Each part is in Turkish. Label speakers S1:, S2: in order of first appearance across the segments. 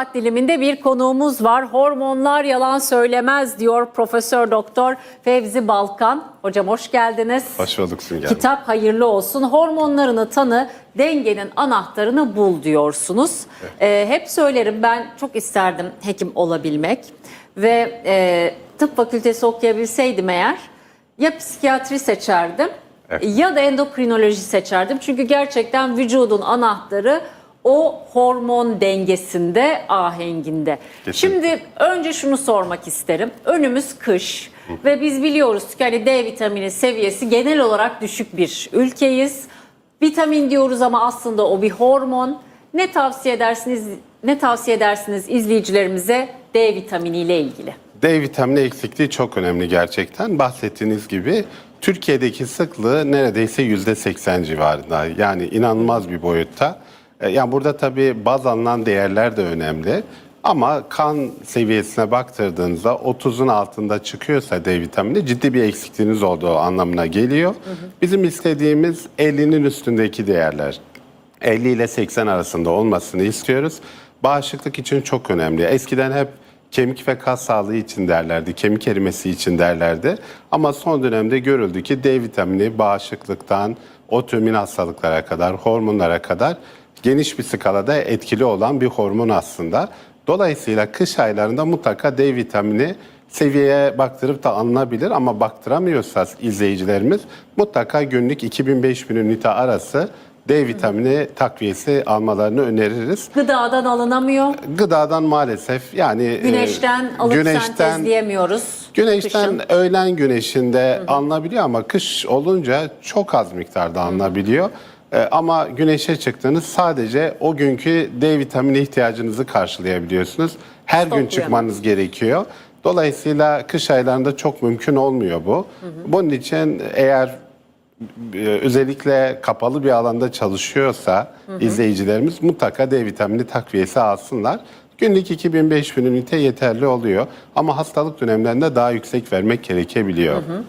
S1: Saat diliminde bir konuğumuz var. Hormonlar yalan söylemez diyor Profesör Doktor Fevzi Balkan. Hocam hoş geldiniz.
S2: Hoş bulduk Hanım.
S1: Kitap hayırlı olsun. Hormonlarını tanı, dengenin anahtarını bul diyorsunuz. Ee, hep söylerim ben çok isterdim hekim olabilmek ve e, tıp fakültesi okuyabilseydim eğer ya psikiyatri seçerdim
S2: Evet.
S1: ya da endokrinoloji seçerdim. Çünkü gerçekten vücudun anahtarı o hormon dengesinde, ahenginde.
S2: Kesinlikle.
S1: Şimdi önce şunu sormak isterim. Önümüz kış ve biz biliyoruz ki hani D vitamini seviyesi genel olarak düşük bir ülkeyiz. Vitamin diyoruz ama aslında o bir hormon. Ne tavsiye edersiniz? Ne tavsiye edersiniz izleyicilerimize D vitamini ile ilgili?
S2: D vitamini eksikliği çok önemli gerçekten. Bahsettiğiniz gibi Türkiye'deki sıklığı neredeyse %80 civarında. Yani inanılmaz bir boyutta. E, Yani burada tabii baz alınan değerler de önemli. Ama kan seviyesine baktırdığınızda 30'un altında çıkıyorsa D vitamini ciddi bir eksikliğiniz olduğu anlamına geliyor. Bizim istediğimiz 50'nin üstündeki değerler. 50 ile 80 arasında olmasını istiyoruz. Bağışıklık için çok önemli. Eskiden hep kemik ve kas sağlığı için derlerdi, kemik erimesi için derlerdi. Ama son dönemde görüldü ki D vitamini bağışıklıktan otoimmün hastalıklara kadar, hormonlara kadar geniş bir skalada etkili olan bir hormon aslında. Dolayısıyla kış aylarında mutlaka D vitamini seviyeye baktırıp da alınabilir ama baktıramıyorsa izleyicilerimiz mutlaka günlük 2000-5000 ünite arası D vitamini takviyesi almalarını öneririz.
S1: Gıdadan alınamıyor.
S2: Gıdadan maalesef yani e,
S1: Güneşten alıp sentezleyemiyoruz.
S2: Güneşten
S1: Kışın.
S2: öğlen güneşinde alınabiliyor ama kış olunca çok az miktarda alınabiliyor. Ee, ama güneşe çıktığınız sadece o günkü D vitamini ihtiyacınızı karşılayabiliyorsunuz. Her gün
S1: Stoklayamaz.
S2: çıkmanız gerekiyor. Dolayısıyla kış aylarında çok mümkün olmuyor bu. Bunun için eğer e, özellikle kapalı bir alanda çalışıyorsa izleyicilerimiz mutlaka D vitamini takviyesi alsınlar. Günlük 2000-5000 ünite yeterli oluyor ama hastalık dönemlerinde daha yüksek vermek gerekebiliyor. Ee,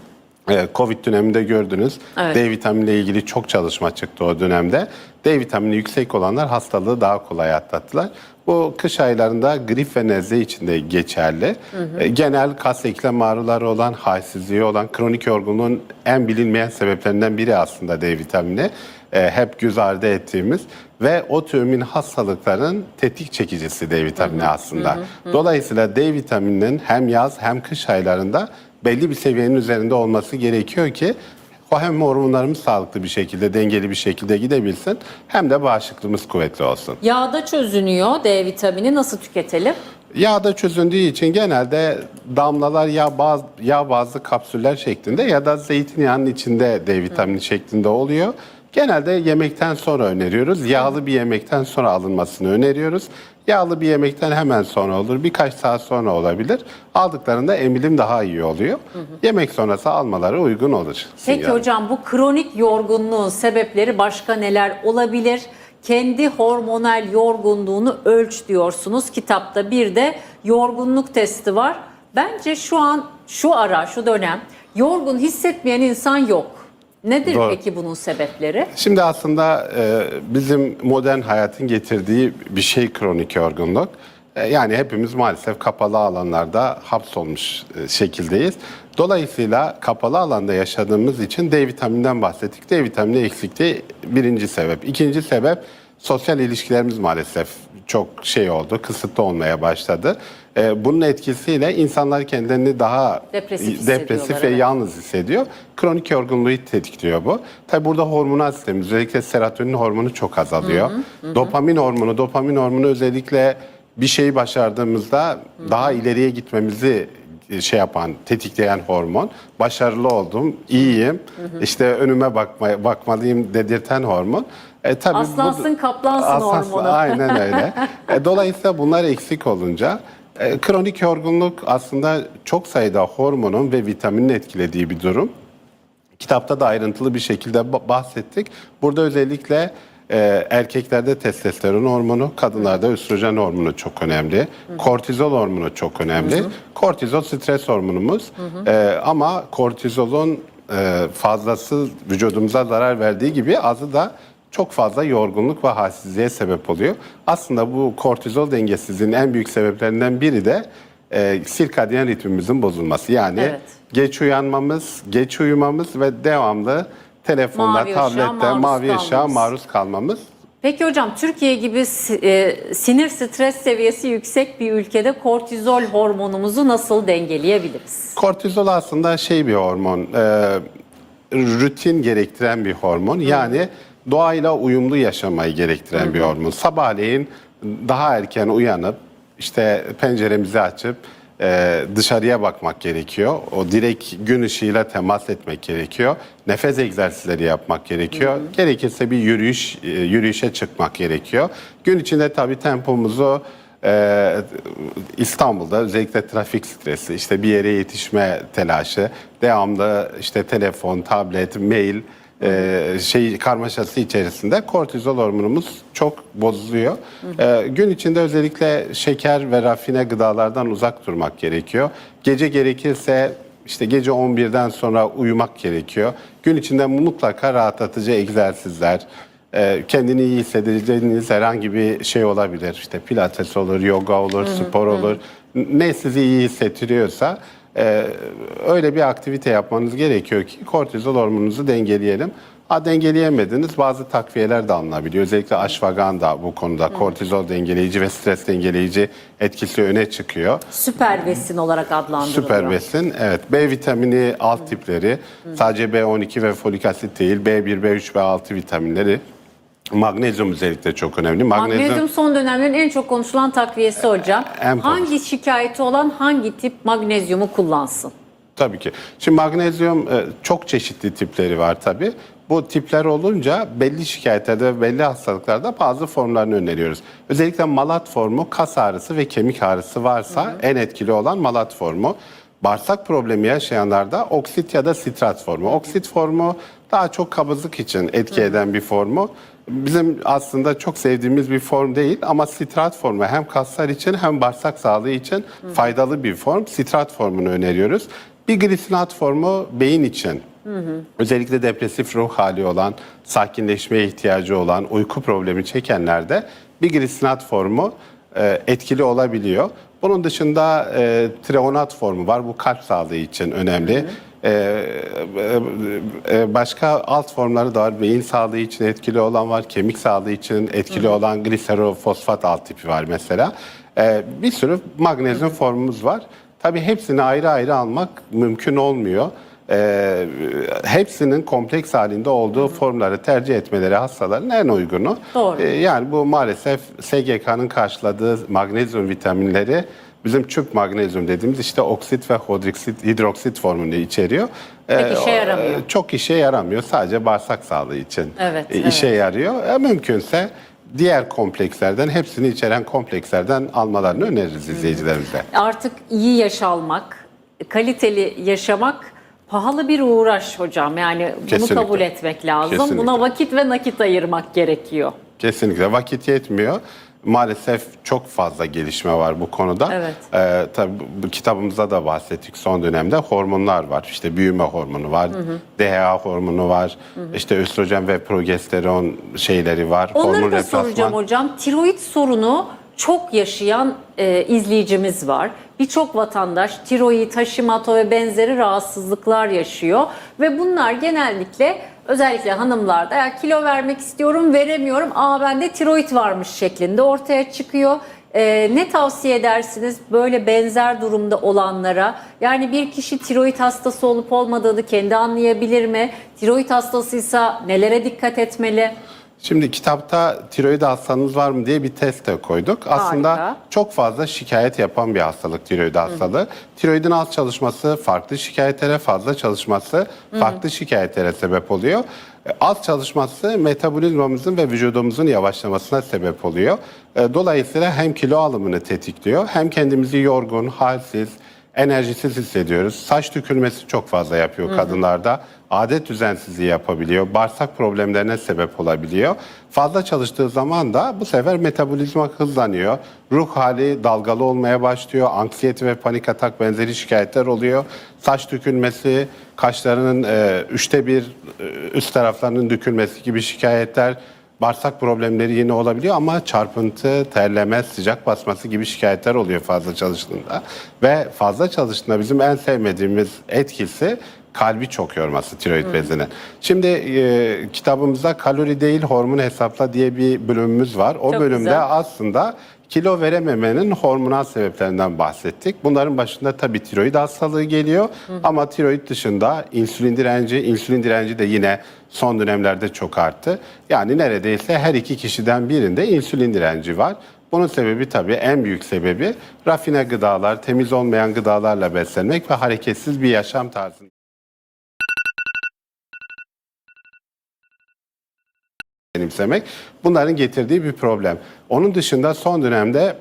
S2: Covid döneminde gördünüz.
S1: Evet.
S2: D vitaminiyle ilgili çok çalışma çıktı o dönemde. D vitamini yüksek olanlar hastalığı daha kolay atlattılar. Bu kış aylarında grip ve nezle için de geçerli. Ee, Genel kas eklem ağrıları olan, halsizliği olan, kronik yorgunluğun en bilinmeyen sebeplerinden biri aslında D vitamini. Ee, hep göz ardı ettiğimiz ve otoimmün hastalıkların tetik çekicisi D vitamini aslında. Dolayısıyla D vitamininin hem yaz hem kış aylarında belli bir seviyenin üzerinde olması gerekiyor ki o hem hormonlarımız sağlıklı bir şekilde, dengeli bir şekilde gidebilsin hem de bağışıklığımız kuvvetli olsun.
S1: Yağda çözünüyor D vitamini nasıl tüketelim?
S2: Yağda çözündüğü için genelde damlalar ya bazı yağ bazlı kapsüller şeklinde ya da zeytinyağının içinde D vitamini şeklinde oluyor. Genelde yemekten sonra öneriyoruz. Yağlı bir yemekten sonra alınmasını öneriyoruz. Yağlı bir yemekten hemen sonra olur. Birkaç saat sonra olabilir. Aldıklarında emilim daha iyi oluyor. Yemek sonrası almaları uygun olur.
S1: Peki
S2: Yani.
S1: hocam bu kronik yorgunluğun sebepleri başka neler olabilir? Kendi hormonal yorgunluğunu ölç diyorsunuz kitapta. Bir de yorgunluk testi var. Bence şu an, şu ara, şu dönem yorgun hissetmeyen insan yok. Nedir
S2: Doğru.
S1: peki bunun sebepleri?
S2: Şimdi aslında e, bizim modern hayatın getirdiği bir şey kronik yorgunluk. E, yani hepimiz maalesef kapalı alanlarda hapsolmuş e, şekildeyiz. Dolayısıyla kapalı alanda yaşadığımız için D vitamininden bahsettik. D vitamini eksikliği birinci sebep. İkinci sebep sosyal ilişkilerimiz maalesef çok şey oldu, kısıtlı olmaya başladı. E, bunun etkisiyle insanlar kendilerini daha
S1: Depresif
S2: ve
S1: evet.
S2: yalnız hissediyor. Kronik yorgunluğu tetikliyor bu. Tabi burada hormonal sistemimiz özellikle serotonin hormonu çok azalıyor. Dopamin hormonu, dopamin hormonu özellikle bir şeyi başardığımızda daha ileriye gitmemizi e, şey yapan, tetikleyen hormon. Başarılı oldum, iyiyim, işte önüme bakma, bakmalıyım dedirten hormon. E, tabii bu-
S1: Aslansın kaplansın
S2: Aslan-
S1: hormonu.
S2: Aynen öyle. E, Dolayısıyla bunlar eksik olunca e, kronik yorgunluk aslında çok sayıda hormonun ve vitaminin etkilediği bir durum. Kitapta da ayrıntılı bir şekilde ba- bahsettik. Burada özellikle e, erkeklerde testosteron hormonu, kadınlarda östrojen hormonu çok önemli. Kortizol hormonu çok önemli. Kortizol stres hormonumuz. E, ama kortizolun e, fazlası vücudumuza zarar verdiği gibi azı da çok fazla yorgunluk ve halsizliğe sebep oluyor. Aslında bu kortizol dengesizliğinin en büyük sebeplerinden biri de e, sirkadiyen ritmimizin bozulması. Yani
S1: Evet.
S2: geç uyanmamız, geç uyumamız ve devamlı telefonda,
S1: Mavi
S2: tablette, mavi ışığa
S1: kalmamız.
S2: maruz kalmamız
S1: Peki hocam Türkiye gibi e, sinir stres seviyesi yüksek bir ülkede kortizol hormonumuzu nasıl dengeleyebiliriz?
S2: Kortizol aslında şey bir hormon, e, rutin gerektiren bir hormon. Yani doğayla uyumlu yaşamayı gerektiren bir hormon. Sabahleyin daha erken uyanıp işte penceremizi açıp e, dışarıya bakmak gerekiyor. O direkt gün ışığıyla temas etmek gerekiyor. Nefes egzersizleri yapmak gerekiyor. Gerekirse bir yürüyüş e, yürüyüşe çıkmak gerekiyor. Gün içinde tabii tempomuzu ee, İstanbul'da özellikle trafik stresi, işte bir yere yetişme telaşı, devamlı işte telefon, tablet, mail e, şey karmaşası içerisinde kortizol hormonumuz çok bozuluyor. Ee, gün içinde özellikle şeker ve rafine gıdalardan uzak durmak gerekiyor. Gece gerekirse işte gece 11'den sonra uyumak gerekiyor. Gün içinde mutlaka rahatlatıcı egzersizler, e, kendini iyi hissedeceğiniz herhangi bir şey olabilir. İşte pilates olur, yoga olur, spor olur. Ne sizi iyi hissettiriyorsa e, öyle bir aktivite yapmanız gerekiyor ki kortizol hormonunuzu dengeleyelim. Ha dengeleyemediniz bazı takviyeler de alınabiliyor. Özellikle ashwagandha bu konuda kortizol dengeleyici ve stres dengeleyici etkisi öne çıkıyor.
S1: Süper besin olarak adlandırılıyor.
S2: Süper besin. Evet. B vitamini alt tipleri. Sadece B12 ve folik asit değil. B1, B3, B6 vitaminleri. Magnezyum özellikle çok önemli. Magnezyum,
S1: Magnezyum son dönemlerin en çok konuşulan takviyesi hocam. Hangi şikayeti olan hangi tip magnezyumu kullansın?
S2: tabii ki. Şimdi magnezyum e, çok çeşitli tipleri var tabii. Bu tipler olunca belli şikayetlerde ve belli hastalıklarda bazı formlarını öneriyoruz. Özellikle malat formu kas ağrısı ve kemik ağrısı varsa en etkili olan malat formu. Bağırsak problemi yaşayanlarda oksit ya da sitrat formu. Oksit formu daha çok kabızlık için etki eden bir formu. Bizim aslında çok sevdiğimiz bir form değil ama sitrat formu hem kaslar için hem bağırsak sağlığı için faydalı bir form. Sitrat formunu öneriyoruz. Bir glisinat formu beyin için Özellikle depresif ruh hali olan, sakinleşmeye ihtiyacı olan, uyku problemi çekenlerde bir glisinat formu e, etkili olabiliyor. Bunun dışında e, treonat formu var. Bu kalp sağlığı için önemli. E, e, başka alt formları da var. Beyin sağlığı için etkili olan var. Kemik sağlığı için etkili olan gliserofosfat alt tipi var mesela. E, bir sürü magnezyum formumuz var. Tabii hepsini ayrı ayrı almak mümkün olmuyor. Ee, hepsinin kompleks halinde olduğu formları tercih etmeleri hastaların en uygunu.
S1: Doğru.
S2: Ee, yani bu maalesef SGK'nın karşıladığı magnezyum vitaminleri bizim çöp magnezyum dediğimiz işte oksit ve hidroksit, hidroksit formunu içeriyor.
S1: Pek işe yaramıyor.
S2: e, Çok işe yaramıyor. Sadece bağırsak sağlığı için
S1: Evet,
S2: e, işe yarıyor. E, mümkünse diğer komplekslerden, hepsini içeren komplekslerden almalarını öneririz izleyicilerimize.
S1: Artık iyi yaş almak, kaliteli yaşamak pahalı bir uğraş hocam. Yani bunu
S2: Kesinlikle.
S1: kabul etmek lazım.
S2: Kesinlikle.
S1: Buna vakit ve nakit ayırmak gerekiyor.
S2: Kesinlikle vakit yetmiyor. Maalesef çok fazla gelişme var bu konuda.
S1: Evet.
S2: Ee, tabii bu, kitabımızda da bahsettik son dönemde hormonlar var. İşte büyüme hormonu var, DHA hormonu var, işte östrojen ve progesteron şeyleri var.
S1: Onları
S2: hormon
S1: da
S2: replasman.
S1: soracağım hocam. Tiroid sorunu çok yaşayan e, izleyicimiz var. Birçok vatandaş tiroid, Hashimoto ve benzeri rahatsızlıklar yaşıyor. Ve bunlar genellikle özellikle hanımlarda ya kilo vermek istiyorum veremiyorum. Aa bende tiroid varmış şeklinde ortaya çıkıyor. E, ne tavsiye edersiniz böyle benzer durumda olanlara? Yani bir kişi tiroid hastası olup olmadığını kendi anlayabilir mi? Tiroid hastasıysa nelere dikkat etmeli?
S2: Şimdi kitapta tiroid hastanız var mı diye bir test de koyduk. Aslında
S1: Harika.
S2: çok fazla şikayet yapan bir hastalık tiroid hastalığı. Tiroidin az çalışması farklı şikayetlere, fazla çalışması farklı şikayetlere sebep oluyor. E, Az çalışması metabolizmamızın ve vücudumuzun yavaşlamasına sebep oluyor. E, Dolayısıyla hem kilo alımını tetikliyor hem kendimizi yorgun, halsiz, enerjisiz hissediyoruz. Saç dökülmesi çok fazla yapıyor kadınlarda. Adet düzensizliği yapabiliyor. Bağırsak problemlerine sebep olabiliyor. Fazla çalıştığı zaman da bu sefer metabolizma hızlanıyor. Ruh hali dalgalı olmaya başlıyor. Anksiyete ve panik atak benzeri şikayetler oluyor. Saç dökülmesi, kaşlarının e, üçte bir e, üst taraflarının dökülmesi gibi şikayetler Bağırsak problemleri yine olabiliyor ama çarpıntı, terleme, sıcak basması gibi şikayetler oluyor fazla çalıştığında. Ve fazla çalıştığında bizim en sevmediğimiz etkisi kalbi çok yorması tiroid bezinin. Şimdi e, kitabımızda kalori değil hormon hesapla diye bir bölümümüz var. O
S1: Çok
S2: bölümde
S1: güzel.
S2: aslında kilo verememenin hormonal sebeplerinden bahsettik. Bunların başında tabii tiroid hastalığı geliyor ama tiroid dışında insülin direnci, insülin direnci de yine son dönemlerde çok arttı. Yani neredeyse her iki kişiden birinde insülin direnci var. Bunun sebebi tabii en büyük sebebi rafine gıdalar, temiz olmayan gıdalarla beslenmek ve hareketsiz bir yaşam tarzı. Benimsemek bunların getirdiği bir problem. Onun dışında son dönemde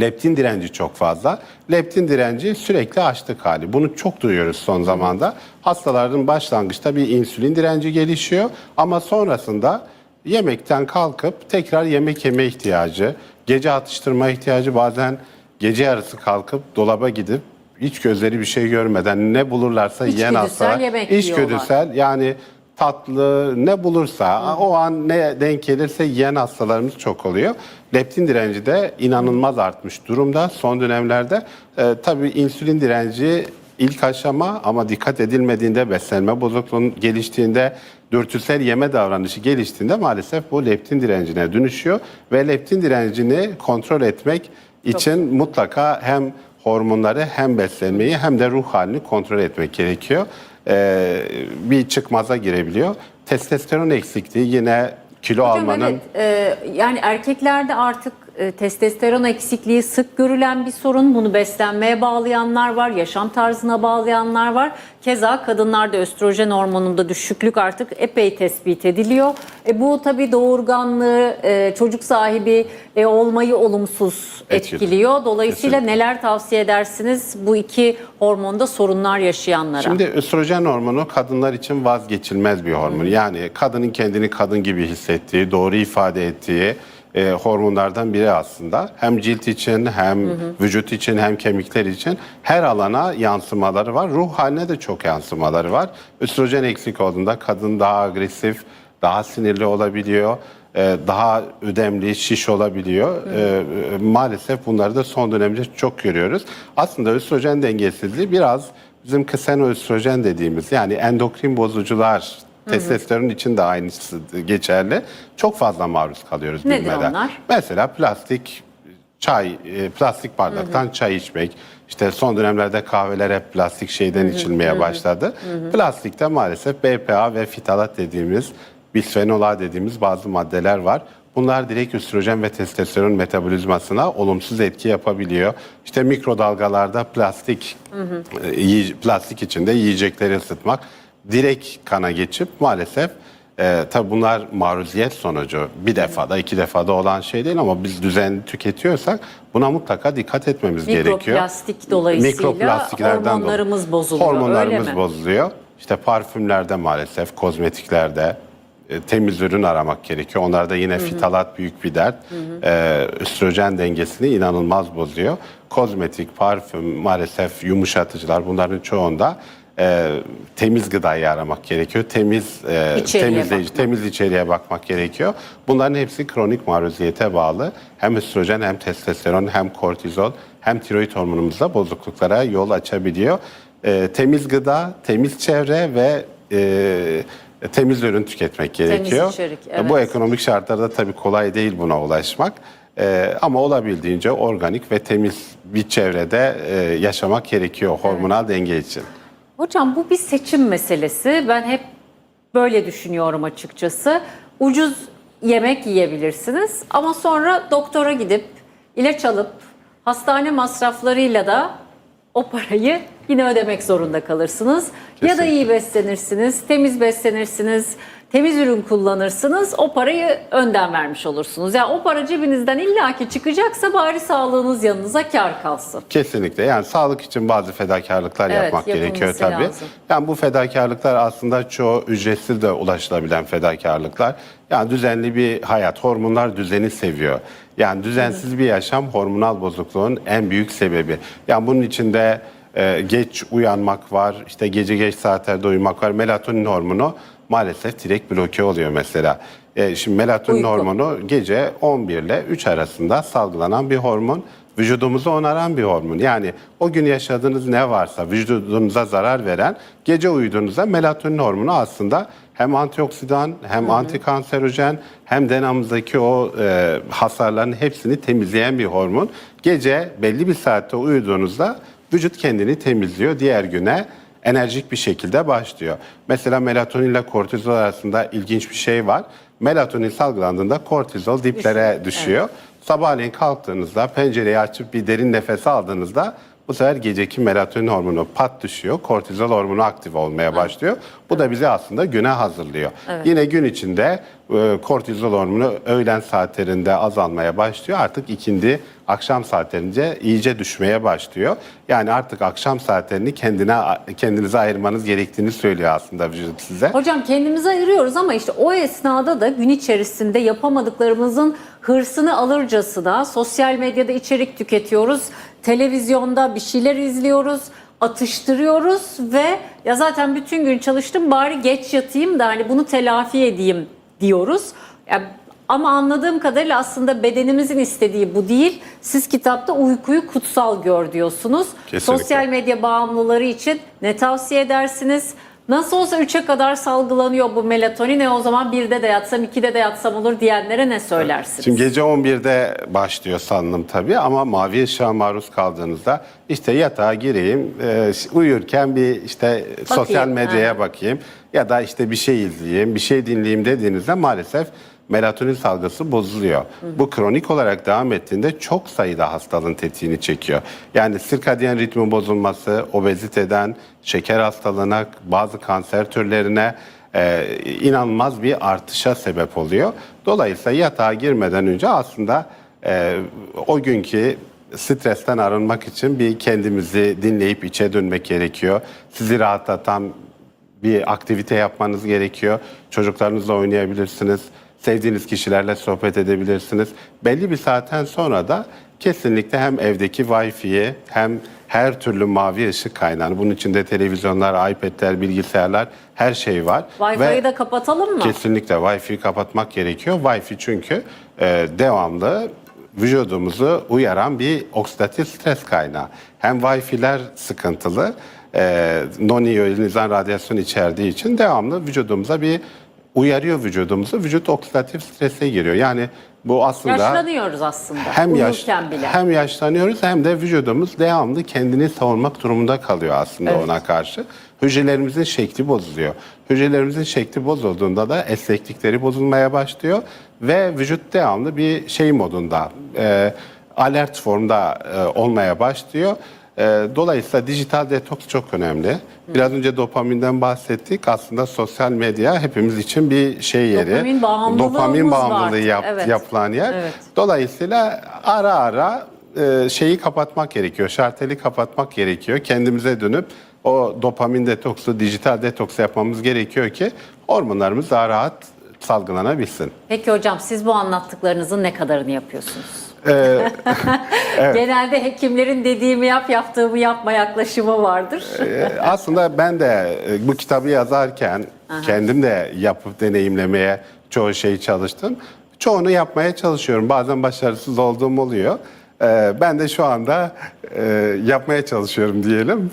S2: leptin direnci çok fazla. Leptin direnci sürekli açlık hali. Bunu çok duyuyoruz son zamanda. Hastaların başlangıçta bir insülin direnci gelişiyor ama sonrasında yemekten kalkıp tekrar yemek yeme ihtiyacı, gece atıştırma ihtiyacı bazen gece yarısı kalkıp dolaba gidip hiç gözleri bir şey görmeden ne bulurlarsa yiyen
S1: yemek
S2: İçgüdüsel yani tatlı ne bulursa o an ne denk gelirse yiyen hastalarımız çok oluyor. Leptin direnci de inanılmaz artmış durumda son dönemlerde. Ee, tabii insülin direnci ilk aşama ama dikkat edilmediğinde beslenme bozukluğunun geliştiğinde dürtüsel yeme davranışı geliştiğinde maalesef bu leptin direncine dönüşüyor ve leptin direncini kontrol etmek için mutlaka hem hormonları hem beslenmeyi hem de ruh halini kontrol etmek gerekiyor. Ee, bir çıkmaza girebiliyor. Testosteron eksikliği yine kilo
S1: Hocam
S2: almanın
S1: evet, e, yani erkeklerde artık e, testosteron eksikliği sık görülen bir sorun. Bunu beslenmeye bağlayanlar var, yaşam tarzına bağlayanlar var. Keza kadınlarda östrojen hormonunda düşüklük artık epey tespit ediliyor. E, bu tabii doğurganlığı, e, çocuk sahibi e, olmayı olumsuz
S2: etkiliyor.
S1: Dolayısıyla neler tavsiye edersiniz bu iki hormonda sorunlar yaşayanlara?
S2: Şimdi östrojen hormonu kadınlar için vazgeçilmez bir hormon. Yani kadının kendini kadın gibi hissettiği, doğru ifade ettiği e, hormonlardan biri aslında. Hem cilt için hem vücut için hem kemikler için her alana yansımaları var. Ruh haline de çok yansımaları var. Östrojen eksik olduğunda kadın daha agresif, daha sinirli olabiliyor. e, Daha ödemli, şiş olabiliyor. E, e, Maalesef bunları da son dönemde çok görüyoruz. Aslında östrojen dengesizliği biraz bizim ksenoöstrojen dediğimiz yani endokrin bozucular testosteron için de aynısı geçerli. Çok fazla maruz kalıyoruz
S1: Nedir
S2: bilmeden.
S1: onlar?
S2: Mesela plastik çay, e, plastik bardaktan çay içmek. İşte son dönemlerde kahveler hep plastik şeyden içilmeye başladı. Plastikte maalesef BPA ve fitalat dediğimiz, bisfenol A dediğimiz bazı maddeler var. Bunlar direkt östrojen ve testosteron metabolizmasına olumsuz etki yapabiliyor. İşte mikrodalgalarda plastik e, yiye- plastik içinde yiyecekleri ısıtmak direkt kana geçip maalesef e, tabi bunlar maruziyet sonucu bir defada iki defada olan şey değil ama biz düzenli tüketiyorsak buna mutlaka dikkat etmemiz gerekiyor.
S1: Mikroplastik dolayısıyla hormonlarımız bozuluyor,
S2: Hormonlarımız
S1: öyle mi?
S2: bozuluyor. İşte parfümlerde maalesef, kozmetiklerde e, temiz ürün aramak gerekiyor. Onlarda yine fitalat büyük bir dert. E, östrojen dengesini inanılmaz bozuyor. Kozmetik, parfüm, maalesef yumuşatıcılar bunların çoğunda e, temiz gıdayı aramak gerekiyor. Temiz e,
S1: İçeriğe
S2: temizleyici,
S1: bakmak.
S2: temiz içeriğe bakmak gerekiyor. Bunların hepsi kronik maruziyete bağlı. Hem östrojen hem testosteron hem kortizol hem tiroid hormonumuzda bozukluklara yol açabiliyor. E, temiz gıda, temiz çevre ve e, temiz ürün tüketmek gerekiyor.
S1: içerik,
S2: E,
S1: evet.
S2: Bu ekonomik şartlarda tabii kolay değil buna ulaşmak. E, ama olabildiğince organik ve temiz bir çevrede e, yaşamak gerekiyor hormonal denge için.
S1: Hocam bu bir seçim meselesi. Ben hep böyle düşünüyorum açıkçası. Ucuz yemek yiyebilirsiniz ama sonra doktora gidip ilaç alıp hastane masraflarıyla da o parayı yine ödemek zorunda kalırsınız. Ya da
S2: Kesinlikle.
S1: iyi beslenirsiniz, temiz beslenirsiniz, temiz ürün kullanırsınız. O parayı önden vermiş olursunuz. Yani o para cebinizden illaki çıkacaksa bari sağlığınız yanınıza kar kalsın.
S2: Kesinlikle. Yani sağlık için bazı fedakarlıklar
S1: Evet,
S2: yapmak gerekiyor tabii.
S1: lazım.
S2: Yani bu fedakarlıklar aslında çoğu ücretsiz de ulaşılabilen fedakarlıklar. Yani düzenli bir hayat, hormonlar düzeni seviyor. Yani düzensiz bir yaşam hormonal bozukluğun en büyük sebebi. Yani bunun içinde e, geç uyanmak var, işte gece geç saatlerde uyumak var. Melatonin hormonu maalesef direkt bloke oluyor mesela. E, şimdi melatonin
S1: Uyku.
S2: hormonu gece 11 ile 3 arasında salgılanan bir hormon. Vücudumuzu onaran bir hormon. Yani o gün yaşadığınız ne varsa vücudunuza zarar veren gece uyuduğunuzda melatonin hormonu aslında hem antioksidan hem antikanserojen hem de namızdaki o e, hasarların hepsini temizleyen bir hormon. Gece belli bir saatte uyuduğunuzda vücut kendini temizliyor. Diğer güne enerjik bir şekilde başlıyor. Mesela melatonin ile kortizol arasında ilginç bir şey var. Melatonin salgılandığında kortizol diplere düşüyor. Sabahleyin kalktığınızda pencereyi açıp bir derin nefes aldığınızda bu sefer geceki melatonin hormonu pat düşüyor. Kortizol hormonu aktif olmaya başlıyor. Bu da bizi aslında güne hazırlıyor. Yine gün içinde e, kortizol hormonu öğlen saatlerinde azalmaya başlıyor. Artık ikindi akşam saatlerinde iyice düşmeye başlıyor. Yani artık akşam saatlerini kendine kendinize ayırmanız gerektiğini söylüyor aslında vücut size.
S1: Hocam kendimizi ayırıyoruz ama işte o esnada da gün içerisinde yapamadıklarımızın hırsını alırcasına sosyal medyada içerik tüketiyoruz. Televizyonda bir şeyler izliyoruz, atıştırıyoruz ve ya zaten bütün gün çalıştım bari geç yatayım da hani bunu telafi edeyim diyoruz. Ya ama anladığım kadarıyla aslında bedenimizin istediği bu değil. Siz kitapta uykuyu kutsal gör diyorsunuz.
S2: Kesinlikle.
S1: Sosyal medya bağımlıları için ne tavsiye edersiniz? Nasıl olsa 3'e kadar salgılanıyor bu melatonin. E o zaman 1'de de yatsam 2'de de yatsam olur diyenlere ne söylersiniz?
S2: Şimdi gece 11'de başlıyor salınım tabii ama mavi ışığa maruz kaldığınızda işte yatağa gireyim, e, uyurken bir işte sosyal medyaya
S1: ha.
S2: bakayım ya da işte bir şey izleyeyim, bir şey dinleyeyim dediğinizde maalesef melatonin salgısı bozuluyor. Bu kronik olarak devam ettiğinde çok sayıda hastalığın tetiğini çekiyor. Yani sirkadiyen ritmi bozulması, obeziteden, şeker hastalığına, bazı kanser türlerine e, inanılmaz bir artışa sebep oluyor. Dolayısıyla yatağa girmeden önce aslında e, o günkü stresten arınmak için bir kendimizi dinleyip içe dönmek gerekiyor. Sizi rahatlatan bir aktivite yapmanız gerekiyor. Çocuklarınızla oynayabilirsiniz. Sevdiğiniz kişilerle sohbet edebilirsiniz. Belli bir saatten sonra da kesinlikle hem evdeki Wi-Fi'yi hem her türlü mavi ışık kaynağını, bunun içinde televizyonlar, iPad'ler, bilgisayarlar her şey var.
S1: Wi-Fi'yi de kapatalım mı?
S2: Kesinlikle Wi-Fi'yi kapatmak gerekiyor. Wi-Fi çünkü e, devamlı vücudumuzu uyaran bir oksidatif stres kaynağı. Hem Wi-Fi'ler sıkıntılı, e, non-iyonizan radyasyon içerdiği için devamlı vücudumuza bir uyarıyor vücudumuzu. Vücut oksidatif strese giriyor. Yani bu aslında
S1: Yaşlanıyoruz aslında.
S2: hem yaş
S1: bile.
S2: hem yaşlanıyoruz hem de vücudumuz devamlı kendini savunmak durumunda kalıyor aslında
S1: Evet.
S2: ona karşı. Hücrelerimizin şekli bozuluyor. Hücrelerimizin şekli bozulduğunda da esneklikleri bozulmaya başlıyor ve vücut devamlı bir şey modunda, e, alert formda e, olmaya başlıyor. E, dolayısıyla dijital detoks çok önemli. Biraz önce dopaminden bahsettik. Aslında sosyal medya hepimiz için bir şey yeri.
S1: Dopamin
S2: bağımlılığı yap,
S1: Evet.
S2: yapılan yer.
S1: Evet.
S2: Dolayısıyla ara ara e, şeyi kapatmak gerekiyor, şarteli kapatmak gerekiyor. Kendimize dönüp o dopamin detoksu, dijital detoksu yapmamız gerekiyor ki hormonlarımız daha rahat salgılanabilsin.
S1: Peki hocam siz bu anlattıklarınızın ne kadarını yapıyorsunuz?
S2: Ee,
S1: Genelde hekimlerin dediğimi yap, yaptığımı yapma yaklaşımı vardır.
S2: e, aslında ben de e, bu kitabı yazarken kendim de yapıp deneyimlemeye çoğu şeyi çalıştım. Çoğunu yapmaya çalışıyorum. Bazen başarısız olduğum oluyor. Ee, Ben de şu anda e, yapmaya çalışıyorum diyelim.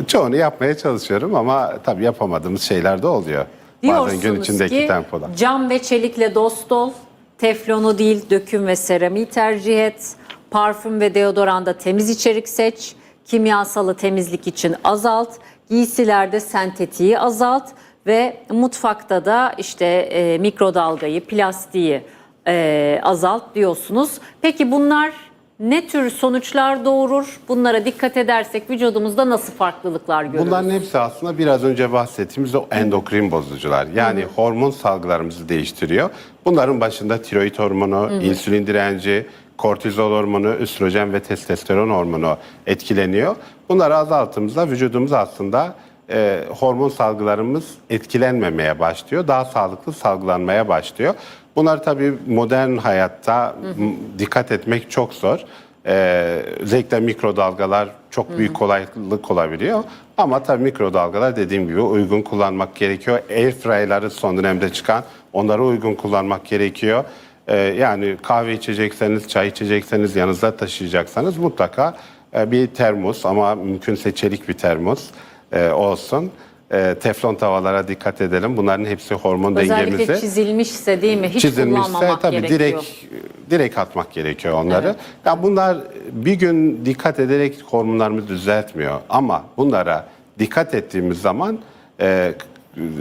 S2: E, Çoğunu yapmaya çalışıyorum ama tabii yapamadığımız şeyler de oluyor. Bazen gün
S1: Diyorsunuz
S2: içindeki
S1: ki
S2: tempoda.
S1: cam ve çelikle dost ol, teflonu değil döküm ve seramiği tercih et, parfüm ve deodoranda temiz içerik seç, kimyasalı temizlik için azalt, giysilerde sentetiği azalt. Ve mutfakta da işte e, mikrodalgayı, plastiği e, azalt diyorsunuz. Peki bunlar ne tür sonuçlar doğurur? Bunlara dikkat edersek vücudumuzda nasıl farklılıklar görürüz?
S2: Bunların hepsi aslında biraz önce bahsettiğimiz o endokrin bozucular. Yani hormon salgılarımızı değiştiriyor. Bunların başında tiroid hormonu, insülin direnci, kortizol hormonu, östrojen ve testosteron hormonu etkileniyor. Bunları azalttığımızda vücudumuz aslında e, hormon salgılarımız etkilenmemeye başlıyor. Daha sağlıklı salgılanmaya başlıyor. Bunlar tabii modern hayatta m, dikkat etmek çok zor. Ee, özellikle mikrodalgalar çok büyük kolaylık olabiliyor. Ama tabii mikrodalgalar dediğim gibi uygun kullanmak gerekiyor. Airfryer'ları son dönemde çıkan onları uygun kullanmak gerekiyor. Ee, yani kahve içecekseniz, çay içecekseniz, yanınızda taşıyacaksanız mutlaka e, bir termos ama mümkünse çelik bir termos e, olsun. E, teflon tavalara dikkat edelim. Bunların hepsi hormon
S1: Özellikle
S2: dengemizi
S1: çizilmişse değil mi? Hiç
S2: çizilmişse tabii
S1: gerekiyor.
S2: direkt direkt atmak gerekiyor onları. Ya bunlar bir gün dikkat ederek hormonlarımızı düzeltmiyor ama bunlara dikkat ettiğimiz zaman e,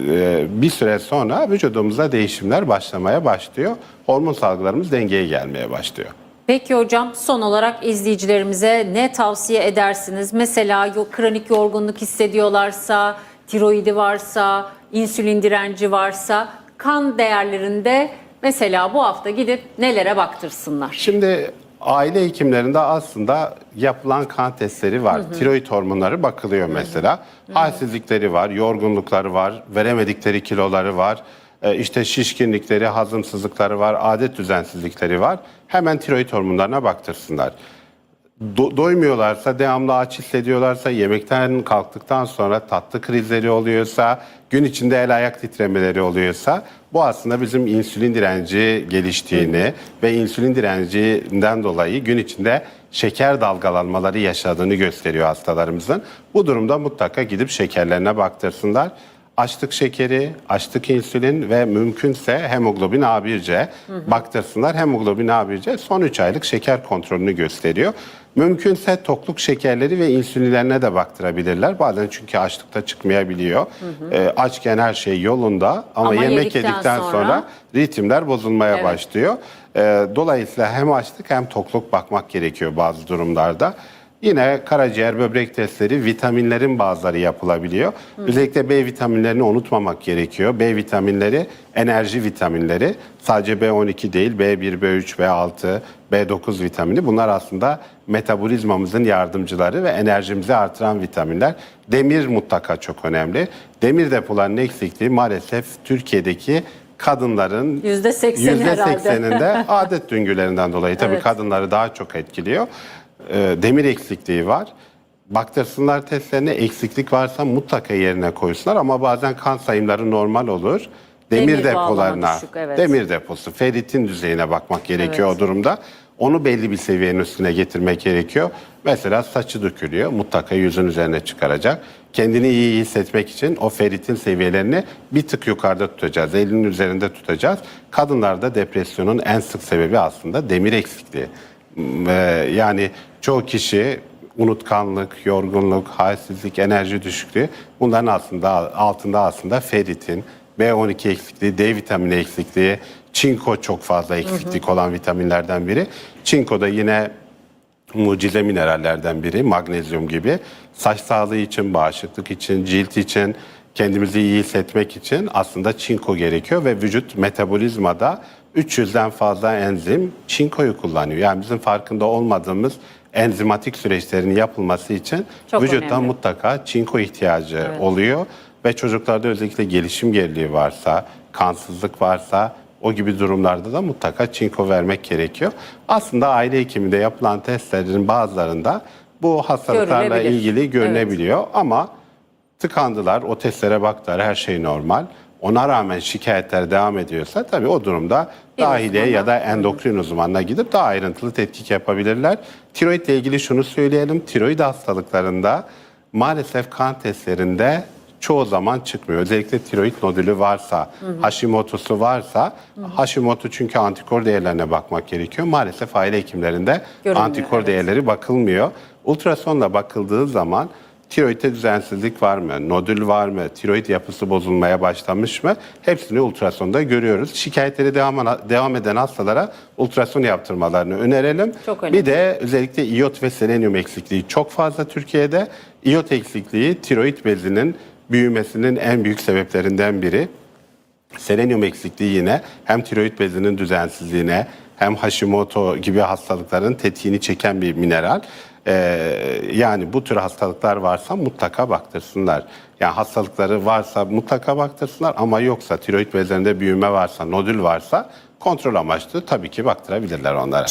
S2: e, bir süre sonra vücudumuzda değişimler başlamaya başlıyor. Hormon salgılarımız dengeye gelmeye başlıyor.
S1: Peki hocam son olarak izleyicilerimize ne tavsiye edersiniz? Mesela kronik yorgunluk hissediyorlarsa, tiroidi varsa, insülin direnci varsa kan değerlerinde mesela bu hafta gidip nelere baktırsınlar?
S2: Şimdi aile hekimlerinde aslında yapılan kan testleri var. Tiroid hormonları bakılıyor mesela. Halsizlikleri var, yorgunlukları var, veremedikleri kiloları var. e, işte şişkinlikleri, hazımsızlıkları var, adet düzensizlikleri var. Hemen tiroid hormonlarına baktırsınlar. Do- doymuyorlarsa, devamlı aç hissediyorlarsa, yemekten kalktıktan sonra tatlı krizleri oluyorsa, gün içinde el ayak titremeleri oluyorsa bu aslında bizim insülin direnci geliştiğini ve insülin direncinden dolayı gün içinde şeker dalgalanmaları yaşadığını gösteriyor hastalarımızın. Bu durumda mutlaka gidip şekerlerine baktırsınlar. Açlık şekeri, açlık insülin ve mümkünse hemoglobin A1C baktırsınlar. Hemoglobin A1C son 3 aylık şeker kontrolünü gösteriyor. Mümkünse tokluk şekerleri ve insülinlerine de baktırabilirler. Bazen çünkü açlıkta çıkmayabiliyor. Ee, açken her şey yolunda ama,
S1: Ama
S2: yemek
S1: yedikten
S2: yedikten
S1: sonra-
S2: sonra, ritimler bozulmaya
S1: Evet.
S2: başlıyor. Ee, dolayısıyla hem açlık hem tokluk bakmak gerekiyor bazı durumlarda. Yine karaciğer, böbrek testleri, vitaminlerin bazıları yapılabiliyor. Özellikle B vitaminlerini unutmamak gerekiyor. B vitaminleri enerji vitaminleri. Sadece B12 değil, B1, B3, B6, B9 vitamini. Bunlar aslında metabolizmamızın yardımcıları ve enerjimizi artıran vitaminler. Demir mutlaka çok önemli. Demir depolarının eksikliği maalesef Türkiye'deki kadınların
S1: %80'i herhalde.
S2: %80'inde adet döngülerinden dolayı tabii
S1: Evet.
S3: kadınları daha çok etkiliyor. Ee, demir eksikliği var. Baktırsınlar testlerine eksiklik varsa mutlaka yerine koysunlar ama bazen kan sayımları normal olur. Demir,
S1: Demir bağlama
S2: depolarına,
S1: düşük, evet.
S2: demir deposu, ferritin düzeyine bakmak gerekiyor
S1: Evet.
S2: o durumda. Onu belli bir seviyenin üstüne getirmek gerekiyor. Mesela saçı dökülüyor, mutlaka yüzün üzerine çıkaracak. Kendini iyi hissetmek için o ferritin seviyelerini bir tık yukarıda tutacağız, elinin üzerinde tutacağız. Kadınlarda depresyonun en sık sebebi aslında demir eksikliği. Yani çoğu kişi unutkanlık, yorgunluk, halsizlik, enerji düşüklüğü bunların aslında altında aslında ferritin, B12 eksikliği, D vitamini eksikliği, çinko çok fazla eksiklik olan vitaminlerden biri. Çinko da yine mucize minerallerden biri, magnezyum gibi. Saç sağlığı için, bağışıklık için, cilt için, kendimizi iyi hissetmek için aslında çinko gerekiyor ve vücut metabolizmada 300'den fazla enzim çinkoyu kullanıyor. Yani bizim farkında olmadığımız enzimatik süreçlerin yapılması için
S1: Çok
S2: vücuttan
S1: önemli.
S2: mutlaka çinko ihtiyacı oluyor ve çocuklarda özellikle gelişim geriliği varsa, kansızlık varsa o gibi durumlarda da mutlaka çinko vermek gerekiyor. Aslında aile hekiminde yapılan testlerin bazılarında bu hastalıklarla ilgili görünebiliyor ama tıkandılar, o testlere baktılar, her şey normal. Ona rağmen şikayetler devam ediyorsa tabii o durumda dahiliye ya da endokrin uzmanına gidip daha ayrıntılı tetkik yapabilirler. Tiroid ile ilgili şunu söyleyelim. Tiroid hastalıklarında maalesef kan testlerinde çoğu zaman çıkmıyor. Özellikle tiroid nodülü varsa, Hashimoto'su varsa, Hashimoto çünkü antikor değerlerine bakmak gerekiyor. Maalesef aile hekimlerinde
S1: Görünmüyor,
S2: antikor
S1: evet.
S2: değerleri bakılmıyor. Ultrasonla bakıldığı zaman tiroidde düzensizlik var mı, nodül var mı, tiroid yapısı bozulmaya başlamış mı? Hepsini ultrasonda görüyoruz. Şikayetleri devam, devam eden hastalara ultrason yaptırmalarını önerelim.
S1: Çok önemli.
S2: Bir de özellikle iyot ve selenyum eksikliği çok fazla Türkiye'de. İyot eksikliği tiroid bezinin büyümesinin en büyük sebeplerinden biri. Selenyum eksikliği yine hem tiroid bezinin düzensizliğine hem Hashimoto gibi hastalıkların tetiğini çeken bir mineral. Ee, yani bu tür hastalıklar varsa mutlaka baktırsınlar. Yani hastalıkları varsa mutlaka baktırsınlar ama yoksa tiroid bezlerinde büyüme varsa, nodül varsa kontrol amaçlı tabii ki baktırabilirler onlara.
S1: Çok